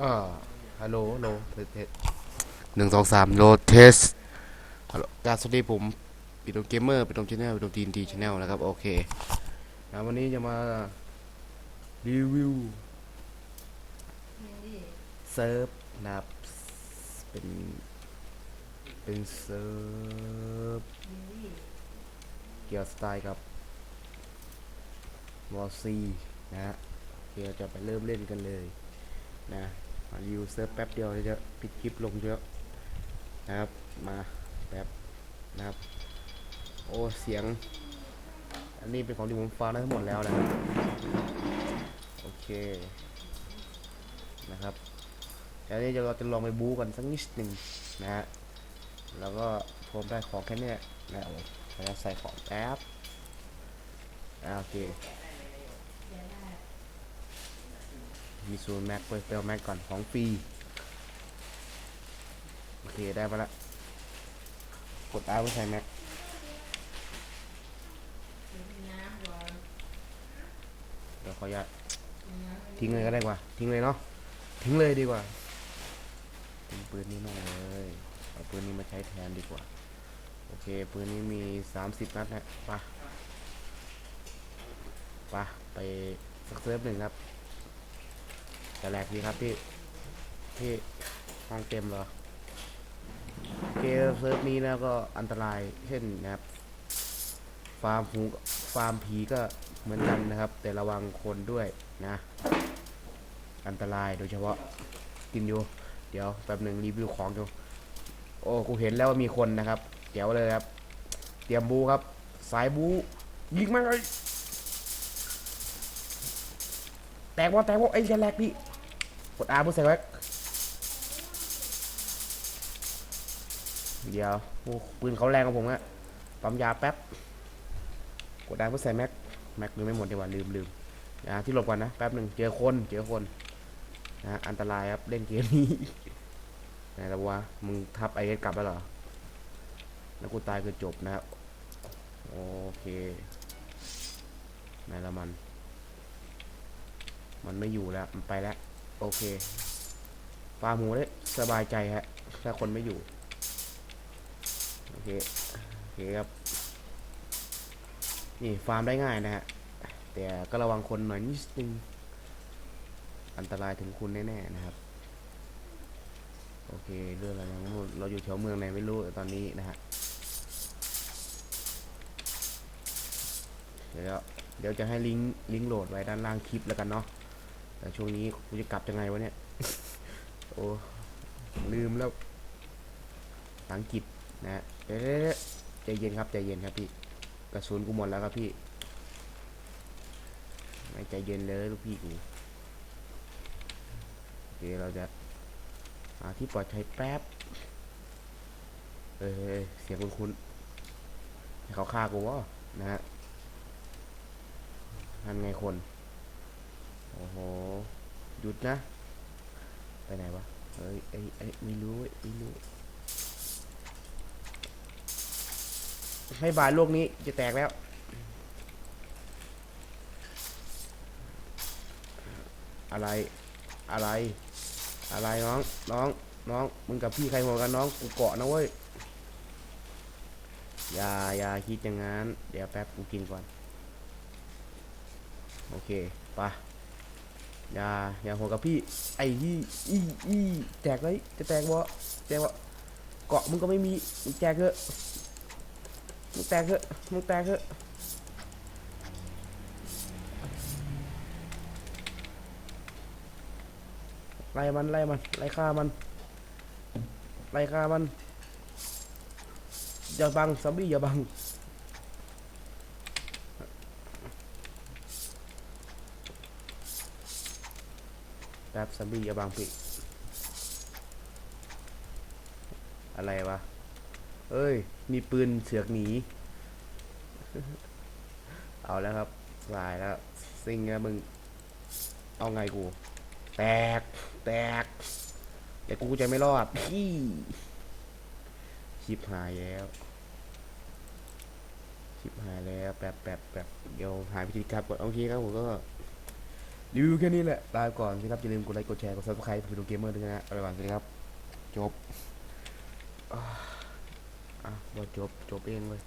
อ่าฮัลโหลฮัลโหลเทสเทสหนึ่งสองสามโหลดเทสฮัลโหลกราบสวัสดีผมปิดโตเกมเมอร์ปิดโตชแนลปิดโตทีนทีชแนลนะครับ โอเคนะวันนี้จะมารีวิวเซิร์ฟนะครับเป็นเป็นเซิร์ฟเกี่ยวสไตล์กับวอซีนะฮะเดี๋ยวจะไปเริ่มเล่นกันเลย นะมารีวิวเซิร์ฟแป๊บเดียวเยวจะปิดคลิปลงเยอะนะครับมาแป๊บนะครับ โอ้เสียง อันนี้เป็นของที่ผมฟังได้ทั้งหมดแล้วนะครับโอเคนะครับเดี๋ยวนี้เราจะลองไปบู๊กันสักนิดหนึ่งนะฮะแล้วก็ผมได้ของแค่เนี้ยนะครับเราจะใส่ของแป๊บโอเค มีซูนแม็กไปเปลแม็กก่อนของฟรีโอเคได้มาละกดอาเพื่ใช้แม็กเดี๋ยวขออนุญาตทิ้งเลยก็ได้กว่า ทิ้งเลยเนาะทิ้งเลยดีกว่าทิ้งปืนนี้มาเลยเอาปืนนี้มาใช้แทนดีกว่า โอเคปืนนี้มี 30 นัดนะไปะปะไปสักเซิร์ฟหนึ่งครับ จะแหลกดีครับพี่พี่ห้องเต็มเหรอโอเคเซิร์ฟนี้แล้วก็อันตรายเช่นนะครับฟาร์มหูฟาร์มผีก็เหมือนกันนะครับ แต่ระวังคนด้วยนะ อันตรายโดยเฉพาะกินอยู่ เดี๋ยวแป๊บหนึ่งรีวิวของอยู่โอ้กูเห็นแล้วว่ามีคนนะครับเดี๋ยวเลยครับ เตรียมบูครับ สายบูยิงมาเลยแตกว่าแตกว่าไอ้ยจะแหลกพี่ กดอาเพื่อใส่แว็กเดี๋ยวโอ้ปืนเขาแรงกว่าผมอะปั๊มยาแป๊บ กดอาเพื่อใส่แม็กแม็กลืมไม่หมดดีกว่าลืมลืมนะที่หลบก่อนนะแป๊บหนึ่งเจอคนเจอคนนะอันตรายครับเล่นเกมนี้ไหนล้ววะมึงทับไอเอสกลับแล้วเหรอแล้วกูตายคือจบนะครับโอเคไหนละมัน มันไม่อยู่แล้ว มันไปแล้ว โอเคฟาร์มหมูได้สบายใจฮะ ถ้าคนไม่อยู่ โอเค โอเคครับ นี่ฟาร์มได้ง่ายนะฮะ แต่ก็ระวังคนหน่อยนิดนึง อันตรายถึงคุณแน่ๆนะครับ โอเคเรื่องอะไรยังไม่รู้เราอยู่แถวเมืองไหนไม่รู้ตอนนี้นะฮะ เดี๋ยวเดี๋ยวจะให้ลิงก์ลิงก์โหลดไว้ด้านล่างคลิปแล้วกันเนาะ แต่ช่วงนี้กูจะกลับยังไงวะเนี่ย โอ้ลืมแล้วภาษาอังกฤษนะฮะเดี๋ยวๆๆใจเย็นครับใจเย็นครับพี่ กระสุนกูหมดแล้วครับพี่ ไม่ใจเย็นเลยลูกพี่กูโอเคเราจะหาที่ปลอดภัยแป๊บ เอ้ยเสียงคุ้นๆให้เขาฆ่ากูวะนะฮะทำไงคน โอ้โห หยุดนะ ไปไหนวะ เฮ้ยไอ้ไอ้ยไม่รู้เว้ยไม่รู้ ให้บายโลกนี้จะแตกแล้ว อะไร อะไร อะไรน้อง น้อง น้อง มึงกับพี่ใครหัวกันน้อง กูเกาะนะเว้ยอย่าอย่าคิดอย่างนั้น เดี๋ยวแป๊บกูกินก่อน โอเค ไป อย่าอย่าหัวกับพี่ ไอ้ยี่อีอีแจกเลยจะแตกบ่แจกบ่เกาะมึงก็ไม่มีมึงแจกเถอะมึงแตกเถอะมึงแตกเถอะไล่มันไล่มันไล่ฆ่ามันไล่ฆ่ามันอย่าบังซอมบี้อย่าบัง แป๊บซัมบี้อย่าบังพี่อะไรวะ เอ้ย มีปืนเสือกหนี เอาแล้วครับสายแล้ว ซิงแล้วมึง เอาไงกู แตก แตก แต่กูจะไม่รอด พี่ชิบหายแล้ว ชิบหายแล้ว แป๊บแป๊บแป๊บเดี๋ยวหาวิธีครับก่อนโอเคครับผมก็ รีวิวแค่นี้แหละ ลาไปก่อนนะครับ อย่าลืมกดไลค์ กดแชร์ กดซับสไครต์พี่ดูเกมเมอร์ด้วยนะฮะไปก่อนสวัสดีครับ จบ อ่าอะจบ จบเองเลย